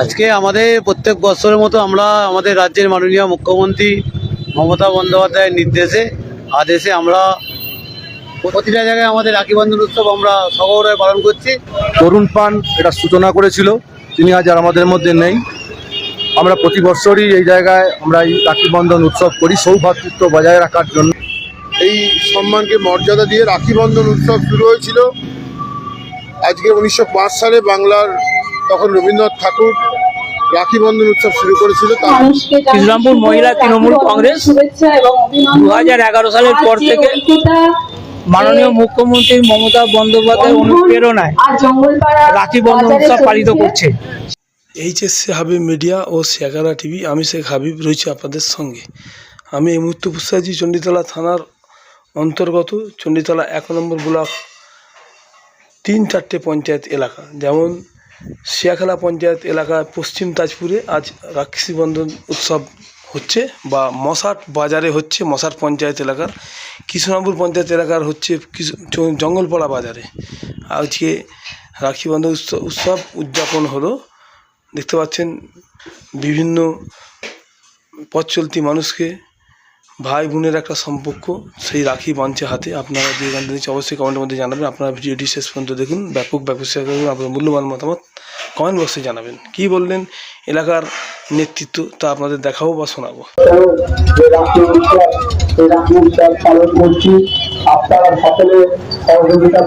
আজকে আমাদের প্রত্যেক বছরের মতো আমরা আমাদের রাজ্যের মাননীয় মুখ্যমন্ত্রী মমতা বন্দ্যোপাধ্যায়ের নির্দেশে আদেশে আমরা প্রতিটা জায়গায় আমাদের রাখি বন্ধন উৎসব আমরা সগৌরবে পালন করছি। তরুণ পান এটা সূচনা করেছিল তিনি আজ আর আমাদের মধ্যে নেই। আমরা প্রতি বছরই এই জায়গায় আমরা এই রাখি বন্ধন উৎসব করি সৌভাতৃত্ব বজায় রাখার জন্য। এই সম্মানকে মর্যাদা দিয়ে রাখি বন্ধন উৎসব শুরু হয়েছিল। আজকে উনিশশো পাঁচ সালে বাংলার তখন রবীন্দ্রনাথ ঠাকুর রাখি বন্ধন উৎসব শুরু করেছিল তার ইসলামপুর মহিলা তৃণমূল কংগ্রেস দু হাজার এগারো সালের পর থেকে মাননীয় মুখ্যমন্ত্রী মমতা বন্দ্যোপাধ্যায়ের অনুপ্রেরণায় রাখি বন্ধন উৎসব পালিত করছে। এইচএসসি হাবিব মিডিয়া ও শেখারা টিভি আমি শেখ হাবিব রয়েছি আপনাদের সঙ্গে। আমি এই মুহূর্তে বসে আছি চণ্ডীতলা থানার অন্তর্গত চণ্ডীতলা এক নম্বর ব্লক তিন চারটে পঞ্চায়েত এলাকা। যেমন শিয়াখালা পঞ্চায়েত এলাকায় পশ্চিম তাজপুরে আজ রাক্ষসী বন্ধন উৎসব হচ্ছে বা মশাট বাজারে হচ্ছে মশাট পঞ্চায়েত এলাকার, কৃষ্ণনগর পঞ্চায়েত এলাকার হচ্ছে জঙ্গলপাড়া বাজারে। আজকে রাখি বন্ধন উৎসব উৎসব উদযাপন হলো। দেখতে পাচ্ছেন বিভিন্ন পথ চলতি মানুষকে ভাই বোনের একটা সম্পর্ক, সেই রাখি বাঁধছে হাতে। আপনারা যে গানটা দিচ্ছে অবশ্যই কমেন্টের মধ্যে জানাবেন। আপনারা ভিডিওটি শেষ পর্যন্ত দেখুন। ব্যাপক ব্যাপক শেয়ার করুন। আপনার মূল্যবান মতামত কমেন্ট বক্সে জানাবেন। কি বললেন এলাকার নেতৃত্ব, তা আপনাদের দেখাবো বা শোনাবো? করছি আপনারা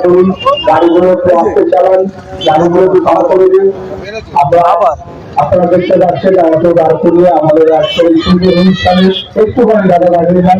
করুন গাড়িগুলোকে আসতে চালান খাওয়া করে দিন আবার আপনারা দেখতে পাচ্ছেন অটো দাঁড় করিয়ে আমাদের অনুষ্ঠানে একটুখানি দাদা দাঁড়িয়ে যান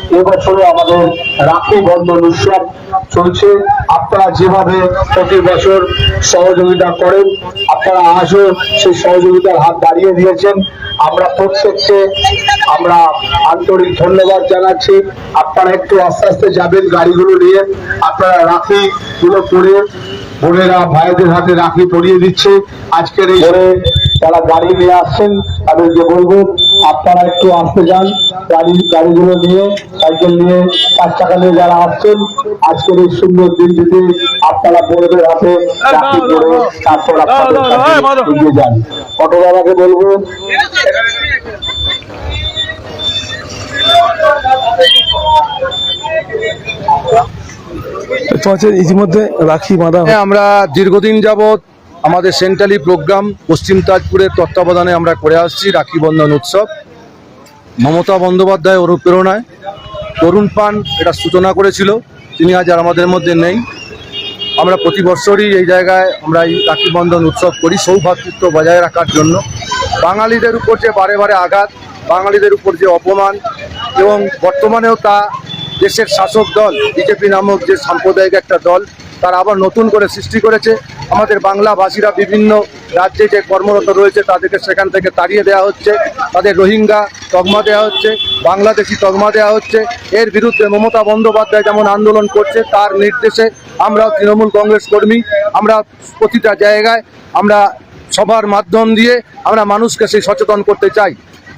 এবছরও আমাদের রাখি বন্ধন উৎসব চলছে, আপনারা যেভাবে প্রতি বছর সহযোগিতা করেন, আপনারা আজও সেই সহযোগিতার হাত বাড়িয়ে দিয়েছেন। আমরা প্রত্যেককে আমরা আন্তরিক ধন্যবাদ জানাচ্ছি। আপনারা একটু আস্তে আস্তে যাবেন গাড়িগুলো নিয়ে। আপনারা রাখি গুলো পরে বোনেরা, ভাইদের হাতে রাখি পরিয়ে দিচ্ছে। আজকের এই যারা গাড়ি নিয়ে আসছেন, তাদেরকে বলব আপনারা একটু আসতে যান গাড়ি গাড়িগুলো নিয়ে সাইকেল নিয়ে চার চাকা নিয়ে যারা আসছেন আজকের এই সুন্দর দিনটিতে আপনারা বোনেদের হাতে রাখি পরে তারপর আপনাদের এগিয়ে যান। অটোওয়ালাকে বলব দেখতে ইতিমধ্যে রাখি বাঁধা হ্যাঁ, আমরা দীর্ঘদিন যাবৎ আমাদের সেন্ট্রালি প্রোগ্রাম পশ্চিম তাজপুরের তত্ত্বাবধানে আমরা করে আসছি, রাখি বন্ধন উৎসব। মমতা বন্দ্যোপাধ্যায় অনুপ্রেরণায় তরুণ পান এটা সূচনা করেছিল, তিনি আজ আর আমাদের মধ্যে নেই। আমরা প্রতি বছরই এই জায়গায় আমরা এই রাখি বন্ধন উৎসব করি, সৌভাতৃত্ব বজায় রাখার জন্য। বাঙালিদের উপর যে বারে বারে আঘাত, বাঙালিদের উপর যে অপমান এবং বর্তমানেও তা দেশের শাসক দল, বিজেপি নামক যে সাম্প্রদায়িক একটা দল, তারা আবার নতুন করে সৃষ্টি করেছে। আমাদের বাংলা ভাষীরা বিভিন্ন রাজ্যে যে কর্মরত রয়েছে, তাদেরকে সেখান থেকে তাড়িয়ে দেওয়া হচ্ছে। তাদের রোহিঙ্গা তকমা দেওয়া হচ্ছে, বাংলাদেশি তকমা দেওয়া হচ্ছে। এর বিরুদ্ধে মমতা বন্দ্যোপাধ্যায় যেমন আন্দোলন করছে, তার নির্দেশে আমরা তৃণমূল কংগ্রেস কর্মী, আমরা প্রতিটা জায়গায় আমরা সবার মাধ্যম দিয়ে আমরা মানুষকে সেই সচেতন করতে চাই।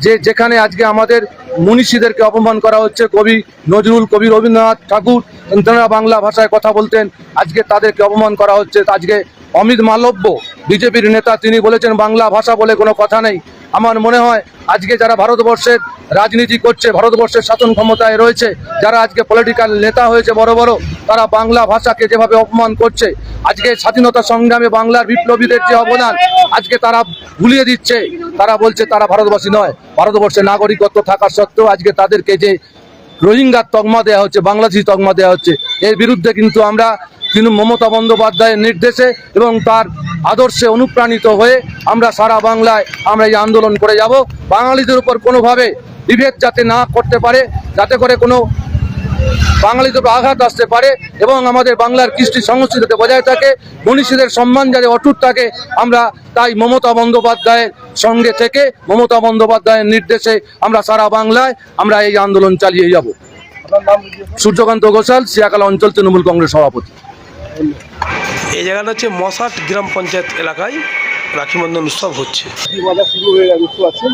যে যেখানে আজকে আমাদের মনীষীদেরকে অপমান করা হচ্ছে, কবি নজরুল, কবি রবীন্দ্রনাথ ঠাকুর তারা বাংলা ভাষায় কথা বলতেন, আজকে তাদেরকে অপমান করা হচ্ছে। আজকে অমিত মালব্য, বিজেপির নেতা, তিনি বলেছেন বাংলা ভাষা বলে কোনো কথা নেই। আমার মনে হয় আজকে যারা ভারতবর্ষের রাজনীতি করছে, ভারতবর্ষের শাসন ক্ষমতায় রয়েছে, যারা আজকে পলিটিক্যাল নেতা হয়েছে বড় বড়, তারা বাংলা ভাষাকে যেভাবে অপমান করছে, আজকে স্বাধীনতা সংগ্রামে বাংলার বিপ্লবীদের যে অবদান, আজকে তারা ভুলিয়ে দিচ্ছে। তারা বলছে তারা ভারতবাসী নয় ভারতবর্ষের নাগরিকত্ব থাকা সত্ত্বেও আজকে তাদেরকে যে রোহিঙ্গার তকমা দেওয়া হচ্ছে, বাংলাদেশি তকমা দেওয়া হচ্ছে, এর বিরুদ্ধে কিন্তু আমরা তিনি মমতা বন্দ্যোপাধ্যায়ের নির্দেশে এবং তার আদর্শে অনুপ্রাণিত হয়ে আমরা সারা বাংলায় আমরা এই আন্দোলন করে যাব। বাঙালিদের উপর কোনোভাবে বিভেদ যাতে না করতে পারে, যাতে করে কোনো বাঙালিদের উপর আঘাত আসতে পারে এবং আমাদের বাংলার কৃষ্টি সংস্কৃতি যাতে বজায় থাকে, মনীষীদের সম্মান যাতে অটুট থাকে, আমরা তাই মমতা বন্দ্যোপাধ্যায়ের সঙ্গে থেকে মমতা বন্দ্যোপাধ্যায়ের নির্দেশে আমরা সারা বাংলায় আমরা এই আন্দোলন চালিয়ে যাব। সূর্যকান্ত ঘোষাল শিয়াকালা অঞ্চল, তৃণমূল কংগ্রেস সভাপতি। এই জায়গাটা হচ্ছে মশাট গ্রাম পঞ্চায়েত এলাকায় রাখি বন্ধন উৎসব হচ্ছে শুরু হয়ে গেছে বুঝতে পারছেন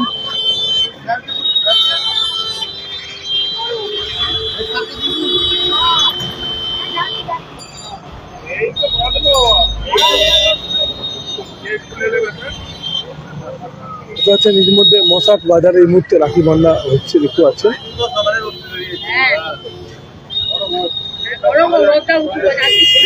দেখতে পাচ্ছেন ইতিমধ্যে মশাট বাজারে এই মুহূর্তে রাখি বান্ধা হচ্ছে দেখতে পাচ্ছেন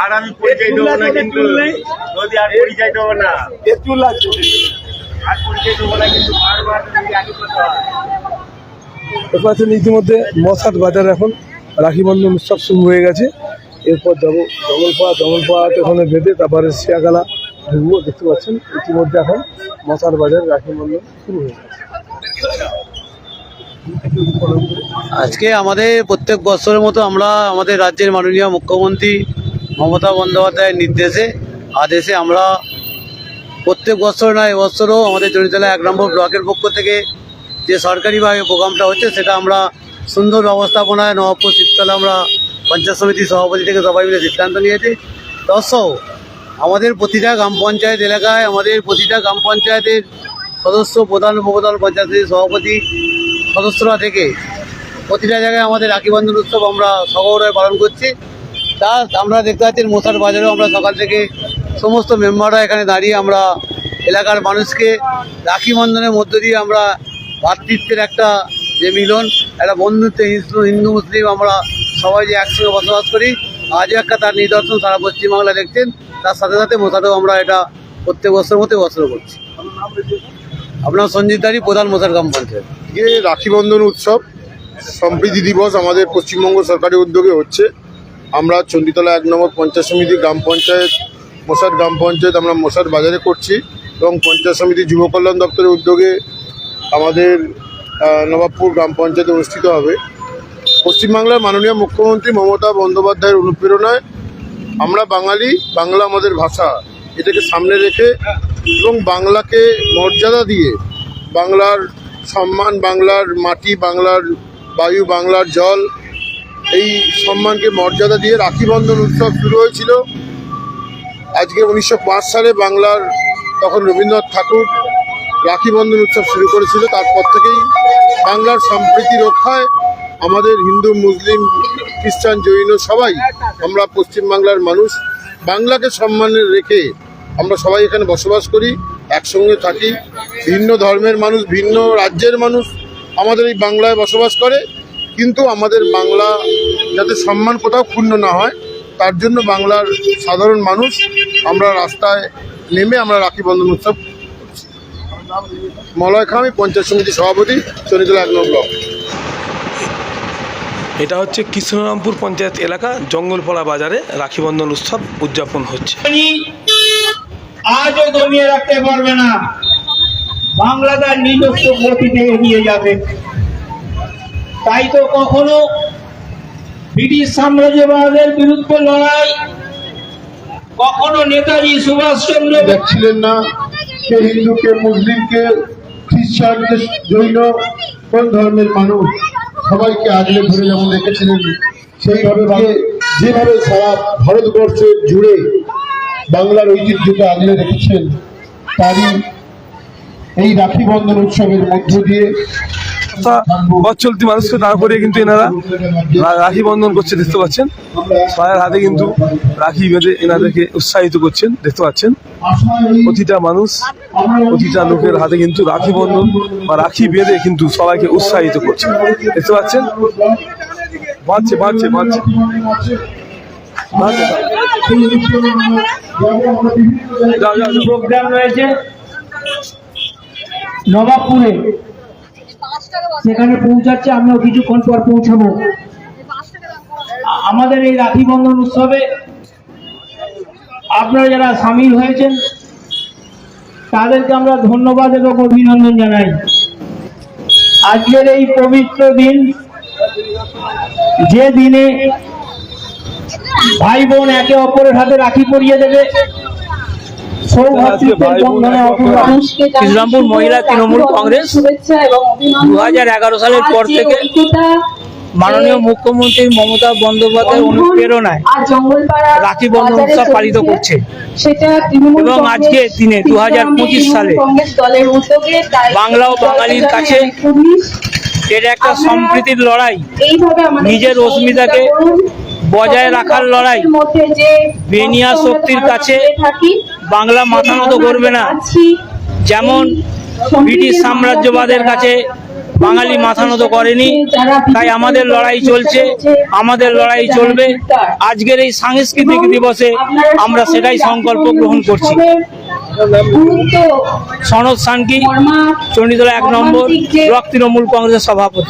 আর আমি পরিচয় দেবো না কিন্তু যদি আর পরিচয় দেবো না। আর পরিচয় দেবো না কিন্তু বারবার পাচ্ছেন ইতিমধ্যে মশাট বাজার এখন। রাখি বন্ধন উৎসব শুরু হয়ে গেছে। এরপর যাব জঙ্গলপাড়া। জঙ্গলপাড়াতে ওখানে বেঁধে তারপরে শিয়াগালা ঢুকবো দেখতে পাচ্ছেন। ইতিমধ্যে এখন মশাট বাজার রাখি বন্ধন শুরু হয়ে গেছে। আজকে আমাদের প্রত্যেক বছরের মতো আমরা আমাদের রাজ্যের মাননীয় মুখ্যমন্ত্রী মমতা বন্দ্যোপাধ্যায়ের নির্দেশে, আদেশে আমরা প্রত্যেক বছর না, এবছরও আমাদের জড়িতলা এক নম্বর ব্লকের পক্ষ থেকে যে সরকারিভাবে প্রোগ্রামটা হচ্ছে, সেটা আমরা সুন্দর ব্যবস্থাপনায় নবাবপুর শীতকালে আমরা পঞ্চায়েত সমিতির সভাপতি থেকে সবাই মিলে সিদ্ধান্ত নিয়েছি। তৎসহ আমাদের প্রতিটা গ্রাম পঞ্চায়েত এলাকায় আমাদের প্রতিটা গ্রাম পঞ্চায়েতের সদস্য প্রধান উপপ্রধান পঞ্চায়েত সভাপতি সদস্যরা থেকে প্রতিটা জায়গায় আমাদের রাখি বন্ধন উৎসব আমরা সগৌরবে পালন করছি। তা আমরা দেখতে পাচ্ছি মশার বাজারেও আমরা সকাল থেকে সমস্ত মেম্বাররা এখানে দাঁড়িয়ে আমরা এলাকার মানুষকে রাখি বন্ধনের মধ্য দিয়ে আমরা ভাতৃত্বের একটা যে মিলন, একটা বন্ধুত্ব, হিন্দু হিন্দু, মুসলিম আমরা সবাই যে একসঙ্গে বসবাস করি, আজও একটা তার নিদর্শন সারা পশ্চিমবাংলা দেখছেন। তার সাথে সাথে মশাতেও আমরা এটা প্রত্যেক বছর মতো বছর করছি। আপনার সঞ্জিত দাঁড়ি প্রধান মশার গ্রাম পঞ্চায়েত। রাখি বন্ধন উৎসব, সম্প্রীতি দিবস আমাদের পশ্চিমবঙ্গ সরকারের উদ্যোগে হচ্ছে। আমরা চণ্ডীতলা এক নম্বর পঞ্চায়েত সমিতি গ্রাম পঞ্চায়েত মশার গ্রাম পঞ্চায়েত আমরা মশার বাজারে করছি এবং পঞ্চায়েত সমিতি যুব কল্যাণ দপ্তরের উদ্যোগে আমাদের নবাবপুর গ্রাম পঞ্চায়েতে অনুষ্ঠিত হবে। পশ্চিমবাংলার মাননীয় মুখ্যমন্ত্রী মমতা বন্দ্যোপাধ্যায়ের অনুপ্রেরণায় আমরা বাঙালি, বাংলা আমাদের ভাষা, এটাকে সামনে রেখে এবং বাংলাকে মর্যাদা দিয়ে বাংলার সম্মান, বাংলার মাটি, বাংলার বায়ু, বাংলার জল এই সম্মানকে মর্যাদা দিয়ে রাখি বন্ধন উৎসব শুরু হয়েছিল। আজকে উনিশশো পাঁচ সালে বাংলার তখন রবীন্দ্রনাথ ঠাকুর রাখি বন্ধন উৎসব শুরু করেছিল। তারপর থেকেই বাংলার সম্প্রীতি রক্ষায় আমাদের হিন্দু, মুসলিম, খ্রিস্টান, জৈন সবাই আমরা পশ্চিমবাংলার মানুষ। বাংলাকে সম্মান রেখে আমরা সবাই এখানে বসবাস করি, একসঙ্গে থাকি। ভিন্ন ধর্মের মানুষ, ভিন্ন রাজ্যের মানুষ আমাদের এই বাংলায় বসবাস করে। কিন্তু আমাদের বাংলা যাতে সম্মান কোথাও ক্ষুণ্ণ না হয় তার জন্য বাংলার সাধারণ মানুষ আমরা রাস্তায় নেমে আমরা রাখি বন্ধন উৎসব। মলয় খাঁ আমি পঞ্চায়েত সমিতির সভাপতি চনিতলা এক নম্বর ব্লক। এটা হচ্ছে কৃষ্ণরামপুর পঞ্চায়েত এলাকা জঙ্গলপাড়া বাজারে রাখি বন্ধন উৎসব উদযাপন হচ্ছে। আজও দমিয়ে রাখতে পারবে না। বাংলা তার নিজস্ব গতিতে এগিয়ে যাবে। তাই তো কখনো ব্রিটিশ সাম্রাজ্যবাদের বিরুদ্ধে লড়াই, কখনো নেতাজি সুভাষচন্দ্র দেখছিলেন না কে হিন্দু, কে মুসলিম, কে খ্রিস্টান জৈন, কোন ধর্মের মানুষ? সবাইকে আগলে ধরে যেমন দেখেছিলেন, সেইভাবে যেভাবে সারা ভারতবর্ষ জুড়ে বাংলার ঐতিহ্যকে আগলে রেখেছেন, তারই এই রাখি বন্ধন উৎসবের মধ্য দিয়ে পথ চলতি মানুষকে দাঁড় করিয়ে কিন্তু এনারা রাখি বন্ধন করছে দেখতে পাচ্ছেন? সবার হাতে কিন্তু রাখি বেঁধে এনাদেরকে উৎসাহিত করছেন দেখতে পাচ্ছেন? প্রতিটা মানুষ প্রতিটা লোকের হাতে কিন্তু রাখি বন্ধন বা রাখি বেঁধে কিন্তু সবাইকে উৎসাহিত করছেন দেখতে পাচ্ছেন? বাঁচছে বাঁচছে বাঁচছে। প্রোগ্রাম রয়েছে নবাবপুরে। সেখানে পৌঁছাচ্ছে আমিও কিছুক্ষণ পর পৌঁছাবো। আমাদের এই রাখি বন্ধন উৎসবে আপনারা যারা সামিল হয়েছেন তাদেরকে আমরা ধন্যবাদ এবং অভিনন্দন জানাই। আজকের এই পবিত্র দিন যে দিনে ভাই বোন একে অপরের হাতে রাখি পরিয়ে দেবে ইসলামপুর মহিলা তৃণমূল কংগ্রেস দু হাজার এগারো সালের পর থেকে মাননীয় মুখ্যমন্ত্রী মমতা বন্দ্যোপাধ্যায়ের অনুপ্রেরণায় রাখি বন্ধন উৎসব পালিত করছে। এবং আজকের দিনে 2025 সালে বাংলা ও বাঙালির কাছে এটা একটা সম্প্রীতির লড়াই। নিজের অস্মিতাকে বজায় রাখার লড়াই। বেনিয়া শক্তির কাছে বাংলা মাথা নত করবে না। যেমন ব্রিটিশ সাম্রাজ্যবাদের কাছে বাঙালি মাথা নত করেনি, তাই আমাদের লড়াই চলছে, আমাদের লড়াই চলবে। আজকের এই সাংস্কৃতিক দিবসে আমরা সেটাই সংকল্প গ্রহণ করছি। সনদ সানকি চণ্ডীতলা এক নম্বর ব্লক তৃণমূল কংগ্রেসের সভাপতি।